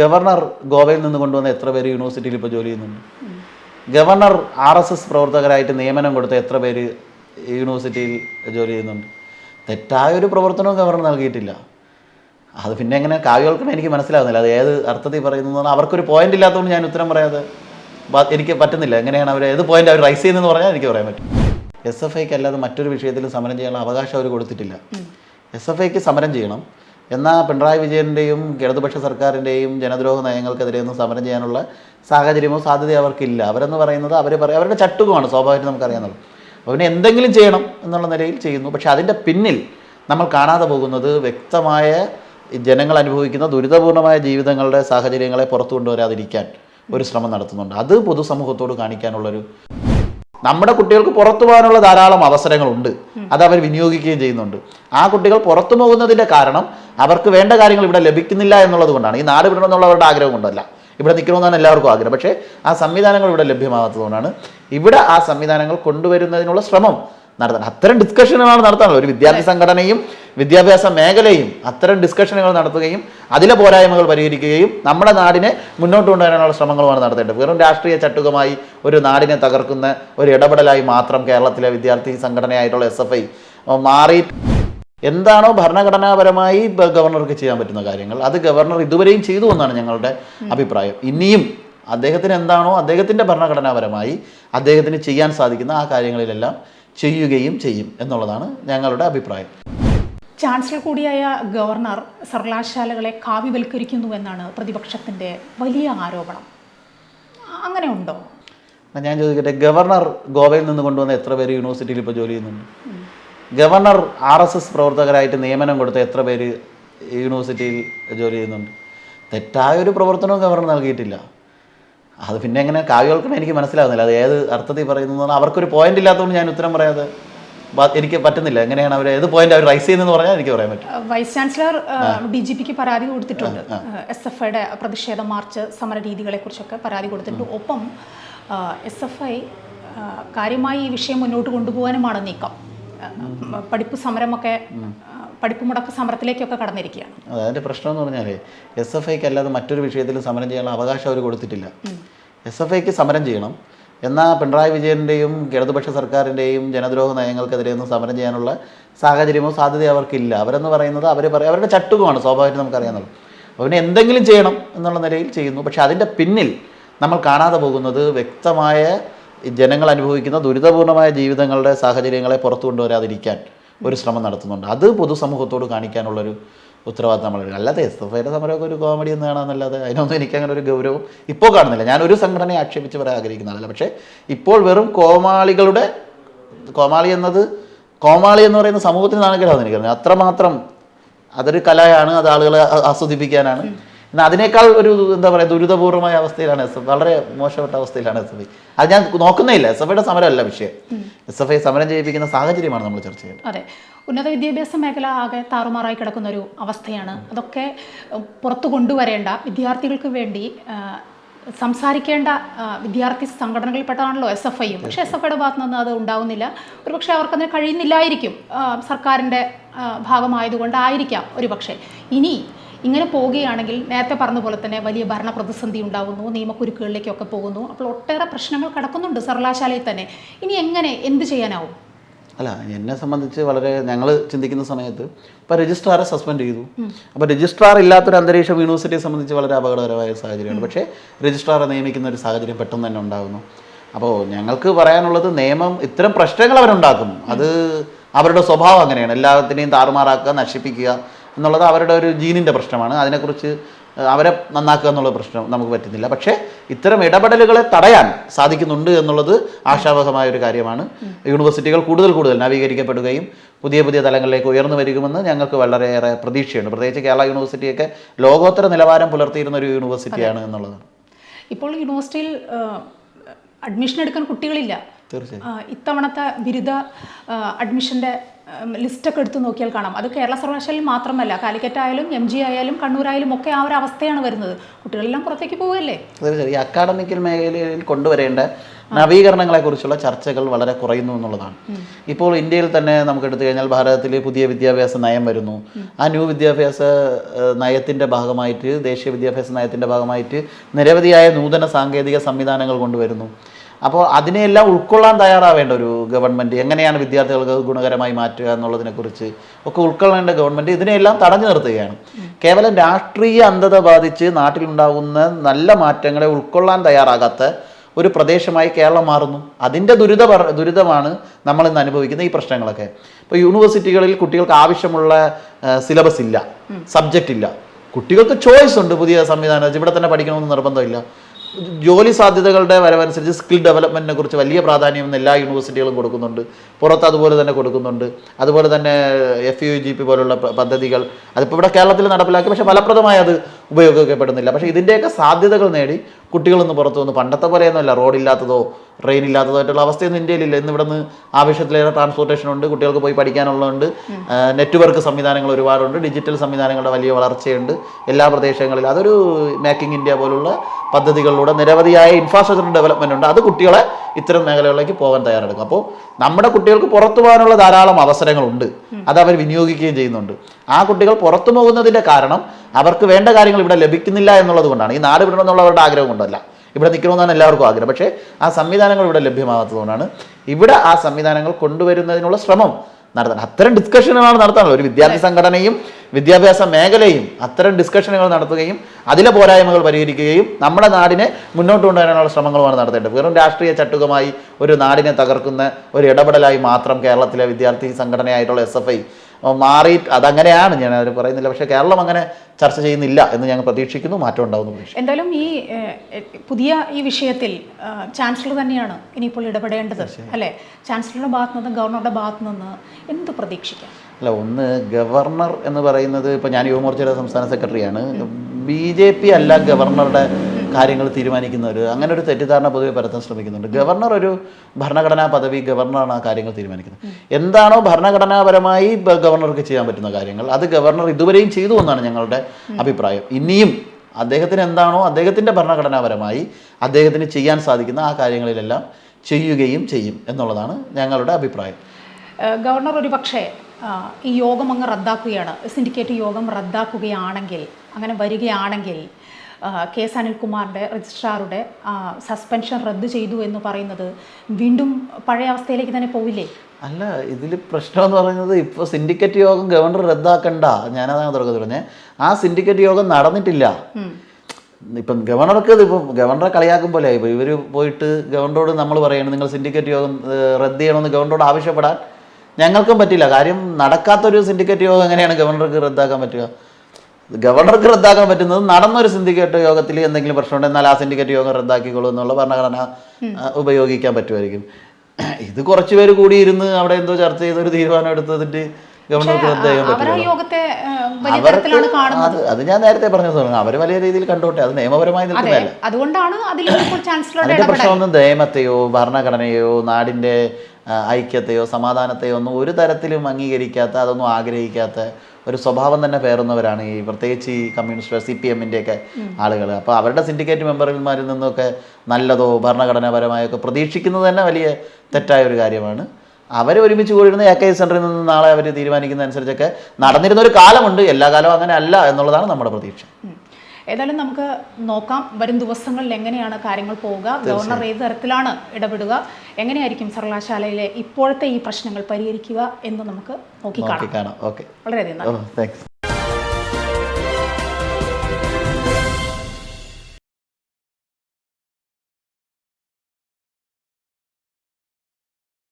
Governor ഗോവയിൽ നിന്ന് കൊണ്ടുവന്ന എത്ര പേര് യൂണിവേഴ്സിറ്റിയിൽ ഇപ്പോൾ ജോലി ചെയ്യുന്നുണ്ട്? ഗവർണർ ആർ എസ് എസ് പ്രവർത്തകരായിട്ട് നിയമനം കൊടുത്ത എത്ര പേര് യൂണിവേഴ്സിറ്റിയിൽ ജോലി ചെയ്യുന്നുണ്ട്? തെറ്റായ ഒരു പ്രവർത്തനവും ഗവർണർ നൽകിയിട്ടില്ല. അത് പിന്നെ എങ്ങനെ കാവ്യവൽക്കരണം എനിക്ക് മനസ്സിലാവുന്നില്ല. അത് ഏത് അർത്ഥത്തിൽ പറയുന്നത് അവർക്കൊരു പോയിന്റ് ഇല്ലാത്തതുകൊണ്ട് ഞാൻ ഉത്തരം പറയാതെ എനിക്ക് പറ്റുന്നില്ല. എങ്ങനെയാണ് അവർ ഏത് പോയിന്റ് അവർ റൈസ് ചെയ്യുന്നതെന്ന് പറഞ്ഞാൽ എനിക്ക് പറയാൻ പറ്റും. എസ് എഫ് ഐക്ക് അല്ലാതെ മറ്റൊരു വിഷയത്തിൽ സമരം ചെയ്യാനുള്ള അവകാശം അവർ കൊടുത്തിട്ടില്ല. എസ് എഫ് ഐക്ക് സമരം ചെയ്യണം. എന്നാൽ പിണറായി വിജയന്റെയും ഇടതുപക്ഷ സർക്കാരിന്റെയും ജനദ്രോഹ നയങ്ങൾക്കെതിരെ ഒന്നും സമരം ചെയ്യാനുള്ള സാഹചര്യമോ സാധ്യതയോ അവർക്കില്ല. അവരെന്ന് പറയുന്നത് അവർ പറയും അവരുടെ ചട്ടുകമാണ് സ്വാഭാവികമായിട്ട് നമുക്കറിയാമെന്നുള്ളത് അപ്പോൾ പിന്നെ എന്തെങ്കിലും ചെയ്യണം എന്നുള്ള നിലയിൽ ചെയ്യുന്നു. പക്ഷേ അതിന്റെ പിന്നിൽ നമ്മൾ കാണാതെ പോകുന്നത് വ്യക്തമായ ജനങ്ങൾ അനുഭവിക്കുന്ന ദുരിതപൂർണമായ ജീവിതങ്ങളുടെ സാഹചര്യങ്ങളെ പുറത്തു കൊണ്ടുവരാതിരിക്കാൻ ഒരു ശ്രമം നടത്തുന്നുണ്ട്. അത് പൊതുസമൂഹത്തോട് കാണിക്കാനുള്ളൊരു നമ്മുടെ കുട്ടികൾക്ക് പുറത്തു പോകാനുള്ള ധാരാളം അവസരങ്ങളുണ്ട്. അത് അവർ വിനിയോഗിക്കുകയും ചെയ്യുന്നുണ്ട്. ആ കുട്ടികൾ പുറത്തു പോകുന്നതിന്റെ കാരണം അവർക്ക് വേണ്ട കാര്യങ്ങൾ ഇവിടെ ലഭിക്കുന്നില്ല എന്നുള്ളത് കൊണ്ടാണ്. ഈ നാട് വിടണമെന്നുള്ളവരുടെ ആഗ്രഹം കൊണ്ടല്ല. ഇവിടെ നിൽക്കണമെന്നാണ് എല്ലാവർക്കും ആഗ്രഹം. പക്ഷേ ആ സംവിധാനങ്ങൾ ഇവിടെ ലഭ്യമാകാത്തതുകൊണ്ടാണ് ഇവിടെ ആ സംവിധാനങ്ങൾ കൊണ്ടുവരുന്നതിനുള്ള ശ്രമം നടത്തണം അത്തരം ഡിസ്കഷനുകളാണ് നടത്താനുള്ളത്. ഒരു വിദ്യാർത്ഥി സംഘടനയും വിദ്യാഭ്യാസ മേഖലയും അത്തരം ഡിസ്കഷനുകൾ നടത്തുകയും അതിലെ പോരായ്മകൾ പരിഹരിക്കുകയും നമ്മുടെ നാടിനെ മുന്നോട്ട് കൊണ്ടുവരാനുള്ള ശ്രമങ്ങളുമാണ് നടത്തേണ്ടത്. വെറും രാഷ്ട്രീയ ചട്ടുകമായി ഒരു നാടിനെ തകർക്കുന്ന ഒരു ഇടപെടലായി മാത്രം കേരളത്തിലെ വിദ്യാർത്ഥി സംഘടനയായിട്ടുള്ള എസ് എഫ് ഐ മാറി. എന്താണോ ഭരണഘടനാപരമായി ഗവർണർക്ക് ചെയ്യാൻ പറ്റുന്ന കാര്യങ്ങൾ. അത് ഗവർണർ ഇതുവരെയും ചെയ്തു എന്നാണ് ഞങ്ങളുടെ അഭിപ്രായം. ഇനിയും അദ്ദേഹത്തിന് എന്താണോ അദ്ദേഹത്തിന്റെ ഭരണഘടനാപരമായി അദ്ദേഹത്തിന് ചെയ്യാൻ സാധിക്കുന്ന ആ കാര്യങ്ങളിലെല്ലാം ചെയ്യുകയും ചെയ്യും എന്നുള്ളതാണ് ഞങ്ങളുടെ അഭിപ്രായം. ചാൻസലർ കൂടിയായ ഗവർണർ സർവകലാശാലകളെ കാവ്യവൽക്കരിക്കുന്നു എന്നാണ് പ്രതിപക്ഷത്തിന്റെ വലിയ ആരോപണം. അങ്ങനെ ഉണ്ടോ? ഞാൻ ചോദിക്കട്ടെ ഗവർണർ ഗോവയിൽ നിന്ന് കൊണ്ടുവന്ന എത്ര പേര് യൂണിവേഴ്സിറ്റിയിൽ ഇപ്പോൾ ജോലി ചെയ്യുന്നുണ്ട്? ഗവർണർ ആർ എസ് എസ് പ്രവർത്തകരായിട്ട് നിയമനം കൊടുത്ത എത്ര പേര് യൂണിവേഴ്സിറ്റിയിൽ ജോലി ചെയ്യുന്നുണ്ട്? തെറ്റായ ഒരു പ്രവർത്തനവും ഗവർണർ നൽകിയിട്ടില്ല. അത് പിന്നെ എങ്ങനെ കാവ്യവൽക്കരണം എനിക്ക് മനസ്സിലാകുന്നില്ല അത് ഏത് അർത്ഥത്തിൽ പറയുന്നത് അവർക്കൊരു പോയിന്റ് ഇല്ലാത്തതുകൊണ്ട് ഞാൻ ഉത്തരം പറയാതെ എനിക്ക് പറ്റുന്നില്ല. എങ്ങനെയാണ് അവർ ഏത് പോയിന്റ് അവർ റൈസ് ചെയ്യുന്നതെന്ന് പറഞ്ഞാൽ എനിക്ക് പറയാൻ പറ്റും. വൈസ് ചാൻസലർ ഡി ജി പിക്ക് പരാതി കൊടുത്തിട്ടുണ്ട്. എസ് എഫ് ഐയുടെ പ്രതിഷേധ മാർച്ച് സമര രീതികളെ കുറിച്ചൊക്കെ പരാതി കൊടുത്തിട്ടുണ്ട്. ഒപ്പം എസ് എഫ് ഐ കാര്യമായി ഈ വിഷയം മുന്നോട്ട് കൊണ്ടുപോകാനുമാണ് നീക്കം. പഠിപ്പ് സമരമൊക്കെ പഠിപ്പ് മുടക്ക് സമരത്തിലേക്കൊക്കെ കടന്നിരിക്കുകയാണ്. അതെ അതിന്റെ പ്രശ്നം എന്ന് പറഞ്ഞാൽ എസ് എഫ് ഐക്ക് അല്ലാതെ മറ്റൊരു വിഷയത്തിൽ സമരം ചെയ്യാനുള്ള അവകാശം അവർ കൊടുത്തിട്ടില്ല. എസ് എഫ് ഐക്ക് സമരം ചെയ്യണം. എന്നാൽ പിണറായി വിജയന്റെയും ഇടതുപക്ഷ സർക്കാരിന്റെയും ജനദ്രോഹ നയങ്ങൾക്കെതിരെ ഒന്നും സമരം ചെയ്യാനുള്ള സാഹചര്യമോ സാധ്യതയോ അവർക്കില്ല. അവരെന്ന് പറയുന്നത് അവർ പറയും അവരുടെ ചട്ടുകമാണ് സ്വാഭാവികമായിട്ട് നമുക്കറിയാമെന്നുള്ളൂ അപ്പോൾ പിന്നെ എന്തെങ്കിലും ചെയ്യണം എന്നുള്ള നിലയിൽ ചെയ്യുന്നു. പക്ഷേ അതിന്റെ പിന്നിൽ നമ്മൾ കാണാതെ പോകുന്നത് വ്യക്തമായ ജനങ്ങൾ അനുഭവിക്കുന്ന ദുരിതപൂർണമായ ജീവിതങ്ങളുടെ സാഹചര്യങ്ങളെ പുറത്തു കൊണ്ടുവരാതിരിക്കാൻ ഒരു ശ്രമം നടത്തുന്നുണ്ട്. അത് പൊതുസമൂഹത്തോട് കാണിക്കാനുള്ളൊരു ഉത്തരവാദിത്തം നമ്മൾ അല്ലാതെ എസ് എഫ് ഐയുടെ സമരമൊക്കെ ഒരു കോമഡി എന്ന് കാണാമെന്നല്ലാതെ അതിനൊന്നും എനിക്ക് അങ്ങനെ ഒരു ഗൗരവം ഇപ്പോൾ കാണുന്നില്ല. ഞാൻ ഒരു സംഘടനയെ ആക്ഷേപിച്ച് പറയാൻ ആഗ്രഹിക്കുന്നതല്ല. പക്ഷേ ഇപ്പോൾ വെറും കോമാളികളുടെ കോമാളി എന്നത് കോമാളി എന്ന് പറയുന്ന സമൂഹത്തിന് നാണക്കേടാണെന്ന് എനിക്കറിയാം അത്രമാത്രം അതൊരു കലയാണ് അത് ആളുകളെ ആസ്വദിപ്പിക്കാനാണ്. എന്നാൽ അതിനേക്കാൾ ഒരു എന്താ പറയുക ദുരിതപൂർവമായ അവസ്ഥയിലാണ് എസ് എഫ് വളരെ മോശപ്പെട്ട അവസ്ഥയിലാണ് എസ് എഫ് ഐ. അത് ഞാൻ നോക്കുന്നേ ഇല്ല എസ് എഫ് ഐയുടെ സമരമല്ല വിഷയം. എസ് എഫ് ഐ സമരം ചെയ്യിപ്പിക്കുന്ന സാഹചര്യമാണ് നമ്മൾ ചർച്ച ചെയ്യുന്നത് അതെ. ഉന്നത വിദ്യാഭ്യാസ മേഖല ആകെ താറുമാറായി കിടക്കുന്ന ഒരു അവസ്ഥയാണ്. അതൊക്കെ പുറത്തു കൊണ്ടുവരേണ്ട വിദ്യാർത്ഥികൾക്ക് വേണ്ടി സംസാരിക്കേണ്ട വിദ്യാർത്ഥി സംഘടനകളിൽപ്പെട്ടതാണല്ലോ എസ് എഫ് ഐയും പക്ഷേ എസ് എഫ് ഐയുടെ ഭാഗത്തു നിന്ന് അത് ഉണ്ടാവുന്നില്ല. ഒരുപക്ഷെ അവർക്കതിന് കഴിയുന്നില്ലായിരിക്കും സർക്കാരിന്റെ ഭാഗമായതുകൊണ്ടായിരിക്കാം ഭാഗമായതുകൊണ്ടായിരിക്കാം ഒരുപക്ഷെ. ഇനി ഇങ്ങനെ പോവുകയാണെങ്കിൽ നേരത്തെ പറഞ്ഞ പോലെ തന്നെ വലിയ ഭരണ പ്രതിസന്ധി ഉണ്ടാകുന്നു നിയമക്കുരുക്കുകളിലേക്കൊക്കെ പോകുന്നു. അപ്പോൾ ഒട്ടേറെ പ്രശ്നങ്ങൾ കിടക്കുന്നുണ്ട് സർവകലാശാലയിൽ തന്നെ. ഇനി എങ്ങനെ എന്ത് ചെയ്യാനാവും? അല്ല എന്നെ സംബന്ധിച്ച് വളരെ ഞങ്ങൾ ചിന്തിക്കുന്ന സമയത്ത് ഇപ്പോൾ രജിസ്ട്രാറെ സസ്പെൻഡ് ചെയ്തു. അപ്പോൾ രജിസ്ട്രാർ ഇല്ലാത്തൊരു അന്തരീക്ഷം യൂണിവേഴ്സിറ്റിയെ സംബന്ധിച്ച് വളരെ അപകടകരമായ സാഹചര്യമാണ്. പക്ഷേ രജിസ്ട്രാറെ നിയമിക്കുന്ന ഒരു സാഹചര്യം പെട്ടെന്ന് തന്നെ ഉണ്ടാകുന്നു അപ്പോൾ ഞങ്ങൾക്ക് പറയാനുള്ളത് നിയമം ഇത്തരം പ്രശ്നങ്ങൾ അവരുണ്ടാക്കും അത് അവരുടെ സ്വഭാവം അങ്ങനെയാണ്. എല്ലാത്തിനെയും താറുമാറാക്കുക നശിപ്പിക്കുക എന്നുള്ളത് അവരുടെ ഒരു ജീനിന്റെ പ്രശ്നമാണ്. അതിനെക്കുറിച്ച് അവരെ നന്നാക്കുക എന്നുള്ള പ്രശ്നം നമുക്ക് പറ്റുന്നില്ല. പക്ഷേ ഇത്തരം ഇടപെടലുകളെ തടയാൻ സാധിക്കുന്നുണ്ട് എന്നുള്ളത് ആശാവഹമായ ഒരു കാര്യമാണ്. യൂണിവേഴ്സിറ്റികൾ കൂടുതൽ കൂടുതൽ നവീകരിക്കപ്പെടുകയും പുതിയ പുതിയ തലങ്ങളിലേക്ക് ഉയർന്നു വരികുമെന്ന് ഞങ്ങൾക്ക് വളരെയേറെ പ്രതീക്ഷയുണ്ട്. പ്രത്യേകിച്ച് കേരള യൂണിവേഴ്സിറ്റിയൊക്കെ ലോകോത്തര നിലവാരം പുലർത്തിയിരുന്ന ഒരു യൂണിവേഴ്സിറ്റിയാണ് എന്നുള്ളത്. ഇപ്പോൾ യൂണിവേഴ്സിറ്റിയിൽ അഡ്മിഷൻ എടുക്കാൻ കുട്ടികളില്ല. ഇത്തവണത്തെ ബിരുദ അഡ്മിഷന്റെ ലിസ്റ്റൊക്കെ എടുത്ത് നോക്കിയാൽ കാണാം. അത് കേരള സർവകലാശാലയിൽ മാത്രമല്ല കാലിക്കറ്റ് ആയാലും എം ജി ആയാലും കണ്ണൂരായാലും ഒക്കെ ആ ഒരു അവസ്ഥയാണ് വരുന്നത്. കുട്ടികളെല്ലാം പുറത്തേക്ക് പോവുകയല്ലേ? തീർച്ചയായും അക്കാഡമിക്കൽ മേഖലയിൽ കൊണ്ടുവരേണ്ട നവീകരണങ്ങളെക്കുറിച്ചുള്ള ചർച്ചകൾ വളരെ കുറയുന്നു എന്നുള്ളതാണ്. ഇപ്പോൾ ഇന്ത്യയിൽ തന്നെ നമുക്ക് എടുത്തു കഴിഞ്ഞാൽ ഭാരതത്തിൽ പുതിയ വിദ്യാഭ്യാസ നയം വരുന്നു. ആ ന്യൂ വിദ്യാഭ്യാസ നയത്തിന്റെ നയത്തിന്റെ ഭാഗമായിട്ട് ദേശീയ വിദ്യാഭ്യാസ നയത്തിന്റെ ഭാഗമായിട്ട് നിരവധിയായ നൂതന സാങ്കേതിക സംവിധാനങ്ങൾ കൊണ്ടുവരുന്നു. അപ്പോൾ അതിനെയെല്ലാം ഉൾക്കൊള്ളാൻ തയ്യാറാവേണ്ട ഒരു ഗവൺമെന്റ് എങ്ങനെയാണ് വിദ്യാർത്ഥികൾക്ക് ഗുണകരമായി മാറ്റുക എന്നുള്ളതിനെക്കുറിച്ച് ഒക്കെ ഉൾക്കൊള്ളേണ്ട ഗവൺമെന്റ് ഇതിനെയെല്ലാം തടഞ്ഞു നിർത്തുകയാണ്. കേവലം രാഷ്ട്രീയ അന്ധത ബാധിച്ച് നാട്ടിലുണ്ടാകുന്ന നല്ല മാറ്റങ്ങളെ ഉൾക്കൊള്ളാൻ തയ്യാറാകാത്ത ഒരു പ്രദേശമായി കേരളം മാറുന്നു. അതിന്റെ ദുരിത ദുരിതമാണ് നമ്മൾ ഇന്ന് അനുഭവിക്കുന്ന ഈ പ്രശ്നങ്ങളൊക്കെ. ഇപ്പോൾ യൂണിവേഴ്സിറ്റികളിൽ കുട്ടികൾക്ക് ആവശ്യമുള്ള സിലബസ് ഇല്ല. സബ്ജക്റ്റ് ഇല്ല. കുട്ടികൾക്ക് ചോയ്സ് ഉണ്ട് പുതിയ സംവിധാനം. ഇവിടെ തന്നെ പഠിക്കണമെന്ന് നിർബന്ധമില്ല. ജോലി സാധ്യതകളുടെ വരവനുസരിച്ച് സ്കിൽ ഡെവലപ്മെന്റിനെ കുറിച്ച് വലിയ പ്രാധാന്യം എല്ലാ യൂണിവേഴ്സിറ്റികളും കൊടുക്കുന്നുണ്ട്. പുറത്ത് അതുപോലെ തന്നെ കൊടുക്കുന്നുണ്ട്. അതുപോലെ തന്നെ എഫ് യു ജി പി പോലുള്ള പദ്ധതികൾ. അതിപ്പോൾ ഇവിടെ കേരളത്തിൽ നടപ്പിലാക്കി. പക്ഷേ ഫലപ്രദമായി അത് ഉപയോഗിക്കപ്പെടുന്നില്ല. പക്ഷേ ഇതിന്റെയൊക്കെ സാധ്യതകൾ നേടി കുട്ടികളൊന്ന് പുറത്തു വന്ന് പണ്ടത്തെ പോലെയൊന്നുമല്ല. റോഡില്ലാത്തതോ ട്രെയിൻ ഇല്ലാത്തതോ ആയിട്ടുള്ള അവസ്ഥയൊന്നും ഇന്ത്യയിലില്ല. ഇന്ന് ഇവിടെ നിന്ന് ആവശ്യത്തിലേറെ ട്രാൻസ്പോർട്ടേഷൻ ഉണ്ട് കുട്ടികൾക്ക് പോയി പഠിക്കാനുള്ളതുണ്ട്. നെറ്റ്വർക്ക് സംവിധാനങ്ങൾ ഒരുപാടുണ്ട് ഡിജിറ്റൽ സംവിധാനങ്ങളുടെ വലിയ വളർച്ചയുണ്ട് എല്ലാ പ്രദേശങ്ങളിലും. അതൊരു മേക്കിംഗ് ഇന്ത്യ പോലുള്ള പദ്ധതികളിലൂടെ നിരവധിയായ ഇൻഫ്രാസ്ട്രക്ചർ ഡെവലപ്മെന്റ് ഉണ്ട്. അത് കുട്ടികളെ ഇത്തരം മേഖലകളിലേക്ക് പോകാൻ തയ്യാറെടുക്കും. അപ്പോൾ നമ്മുടെ കുട്ടികൾക്ക് പുറത്തു പോകാനുള്ള ധാരാളം അവസരങ്ങളുണ്ട്. അത് അവർ വിനിയോഗിക്കുകയും ചെയ്യുന്നുണ്ട്. ആ കുട്ടികൾ പുറത്തു പോകുന്നതിന്റെ കാരണം അവർക്ക് വേണ്ട കാര്യങ്ങൾ ഇവിടെ ലഭിക്കുന്നില്ല എന്നുള്ളത് കൊണ്ടാണ്. ഈ നാട് വിടണമെന്നുള്ളവരുടെ ആഗ്രഹം കൊണ്ടല്ല. ഇവിടെ നിൽക്കണമെന്നാണ് എല്ലാവർക്കും ആഗ്രഹം. പക്ഷേ ആ സംവിധാനങ്ങൾ ഇവിടെ ലഭ്യമാകാത്തതുകൊണ്ടാണ് ഇവിടെ ആ സംവിധാനങ്ങൾ കൊണ്ടുവരുന്നതിനുള്ള ശ്രമം നടത്തണം അത്തരം ഡിസ്കഷനുകളാണ് നടത്താനുള്ളത്. ഒരു വിദ്യാർത്ഥി സംഘടനയും വിദ്യാഭ്യാസ മേഖലയും അത്തരം ഡിസ്കഷനുകൾ നടത്തുകയും അതിലെ പോരായ്മകൾ പരിഹരിക്കുകയും നമ്മുടെ നാടിനെ മുന്നോട്ട് കൊണ്ടുവരാനുള്ള ശ്രമങ്ങളുമാണ് നടത്തേണ്ടത്. വെറും രാഷ്ട്രീയ ചട്ടുകമായി ഒരു നാടിനെ തകർക്കുന്ന ഒരു ഇടപെടലായി മാത്രം കേരളത്തിലെ വിദ്യാർത്ഥി സംഘടനയായിട്ടുള്ള എസ് എഫ് ഐ മാറി അതങ്ങനെയാണ് ഞാൻ അവർ പറയുന്നില്ല. പക്ഷേ കേരളം അങ്ങനെ ചർച്ച ചെയ്യുന്നില്ല എന്ന് ഞങ്ങൾ പ്രതീക്ഷിക്കുന്നു. മാറ്റം ഉണ്ടാവുന്നു പ്രതീക്ഷിക്കുന്നു. എന്തായാലും ഈ പുതിയ ഈ വിഷയത്തിൽ ചാൻസലർ തന്നെയാണ് ഇനിയിപ്പോൾ ഇടപെടേണ്ടത് അല്ലേ? ചാൻസലറുടെ ഭാഗത്തു നിന്ന് ഗവർണറുടെ ഭാഗത്തു നിന്ന് എന്ത് പ്രതീക്ഷിക്കാം? അല്ല ഒന്ന് ഗവർണർ എന്ന് പറയുന്നത് ഇപ്പോൾ ഞാൻ യുവമോർച്ചയുടെ സംസ്ഥാന സെക്രട്ടറിയാണ്. ബി ജെ പി അല്ല ഗവർണറുടെ കാര്യങ്ങൾ തീരുമാനിക്കുന്നവർ അങ്ങനെ ഒരു തെറ്റിദ്ധാരണ പൊതുവെ പരത്താൻ ശ്രമിക്കുന്നുണ്ട്. ഗവർണർ ഒരു ഭരണഘടനാ പദവി ഗവർണറാണ് ആ കാര്യങ്ങൾ തീരുമാനിക്കുന്നത്. എന്താണോ ഭരണഘടനാപരമായി ഗവർണർക്ക് ചെയ്യാൻ പറ്റുന്ന കാര്യങ്ങൾ അത് ഗവർണർ ഇതുവരെയും ചെയ്തു എന്നാണ് ഞങ്ങളുടെ അഭിപ്രായം. ഇനിയും അദ്ദേഹത്തിന് എന്താണോ അദ്ദേഹത്തിന്റെ ഭരണഘടനാപരമായി അദ്ദേഹത്തിന് ചെയ്യാൻ സാധിക്കുന്ന ആ കാര്യങ്ങളിലെല്ലാം ചെയ്യുകയും ചെയ്യും എന്നുള്ളതാണ് ഞങ്ങളുടെ അഭിപ്രായം. ഗവർണർ ഒരു പക്ഷേ ഈ യോഗം അങ്ങ് റദ്ദാക്കുകയാണ് സിൻഡിക്കേറ്റ് യോഗം റദ്ദാക്കുകയാണെങ്കിൽ അങ്ങനെ വരികയാണെങ്കിൽ കെ എസ് അനിൽകുമാറിന്റെ രജിസ്ട്രാറുടെ സസ്പെൻഷൻ റദ്ദ് ചെയ്തു എന്ന് പറയുന്നത് വീണ്ടും പഴയ അവസ്ഥയിലേക്ക് തന്നെ പോവില്ലേ? അല്ല ഇതിൽ പ്രശ്നം എന്ന് പറയുന്നത് ഇപ്പോൾ സിൻഡിക്കേറ്റ് യോഗം ഗവർണർ റദ്ദാക്കണ്ട. ഞാനതാണ് തുടക്കത്തിൽ പറഞ്ഞത് ആ സിൻഡിക്കേറ്റ് യോഗം നടന്നിട്ടില്ല. ഇപ്പം ഗവർണർക്ക് ഇതിപ്പോൾ ഇപ്പം ഗവർണറെ കളിയാക്കും പോലെ ഇപ്പോൾ ഇവർ പോയിട്ട് ഗവർണറോട് നമ്മൾ പറയണം നിങ്ങൾ സിൻഡിക്കേറ്റ് യോഗം റദ്ദ് ചെയ്യണമെന്ന് ഗവർണറോട് ആവശ്യപ്പെടാൻ ഞങ്ങൾക്കും പറ്റില്ല. കാര്യം നടക്കാത്തൊരു സിൻഡിക്കേറ്റ് യോഗം എങ്ങനെയാണ് ഗവർണർക്ക് റദ്ദാക്കാൻ പറ്റുക? ഗവർണർക്ക് റദ്ദാക്കാൻ പറ്റുന്നത് നടന്നൊരു സിൻഡിക്കേറ്റ് യോഗത്തിൽ എന്തെങ്കിലും പ്രശ്നമുണ്ട് എന്നാൽ ആ സിൻഡിക്കേറ്റ് യോഗം റദ്ദാക്കിക്കോളൂ എന്നുള്ള ഭരണഘടന ഉപയോഗിക്കാൻ പറ്റുമായിരിക്കും. ഇത് കുറച്ച് കൂടി ഇരുന്ന് അവിടെ എന്തോ ചർച്ച ചെയ്ത് ഒരു തീരുമാനം എടുത്തതിട്ട് ഗവർണർക്ക് റദ്ദ് ചെയ്യാൻ പറ്റില്ല അത് ഞാൻ നേരത്തെ പറഞ്ഞു അവർ വലിയ രീതിയിൽ കണ്ടോട്ടെ. അത് നിയമപരമായി നിൽക്കുന്നതല്ല. അതുകൊണ്ടാണ് അതിന്റെ പ്രശ്നമൊന്നും നിയമത്തെയോ ഭരണഘടനയോ നാടിന്റെ ഐക്യത്തെയോ സമാധാനത്തെയോ ഒന്നും ഒരു തരത്തിലും അംഗീകരിക്കാത്ത അതൊന്നും ആഗ്രഹിക്കാത്ത ഒരു സ്വഭാവം തന്നെ പേറുന്നവരാണ് ഈ പ്രത്യേകിച്ച് ഈ കമ്മ്യൂണിസ്റ്റ് സി പി എമ്മിന്റെയൊക്കെ ആളുകൾ. അപ്പോൾ അവരുടെ സിൻഡിക്കേറ്റ് മെമ്പർമാരിൽ നിന്നൊക്കെ നല്ലതോ ഭരണഘടനാപരമായൊക്കെ പ്രതീക്ഷിക്കുന്നത് തന്നെ വലിയ തെറ്റായ ഒരു കാര്യമാണ്. അവർ ഒരുമിച്ച് കൂടിയിരുന്ന എ കെ സെന്ററിൽ നിന്ന് നാളെ അവർ തീരുമാനിക്കുന്നതനുസരിച്ചൊക്കെ നടന്നിരുന്ന ഒരു കാലമുണ്ട്. എല്ലാ കാലവും അങ്ങനെ അല്ല എന്നുള്ളതാണ് നമ്മുടെ പ്രതീക്ഷ. ഏതായാലും നമുക്ക് നോക്കാം. വരും ദിവസങ്ങളിൽ എങ്ങനെയാണ് കാര്യങ്ങൾ പോവുക? ഗവർണർ ഏത് തരത്തിലാണ് ഇടപെടുക? എങ്ങനെയായിരിക്കും സർവകലാശാലയിലെ ഇപ്പോഴത്തെ ഈ പ്രശ്നങ്ങൾ പരിഹരിക്കുക എന്ന് നമുക്ക് നോക്കിക്കാണാം നോക്കി കാണാം. ഓക്കെ. വളരെയധികം താങ്ക്സ്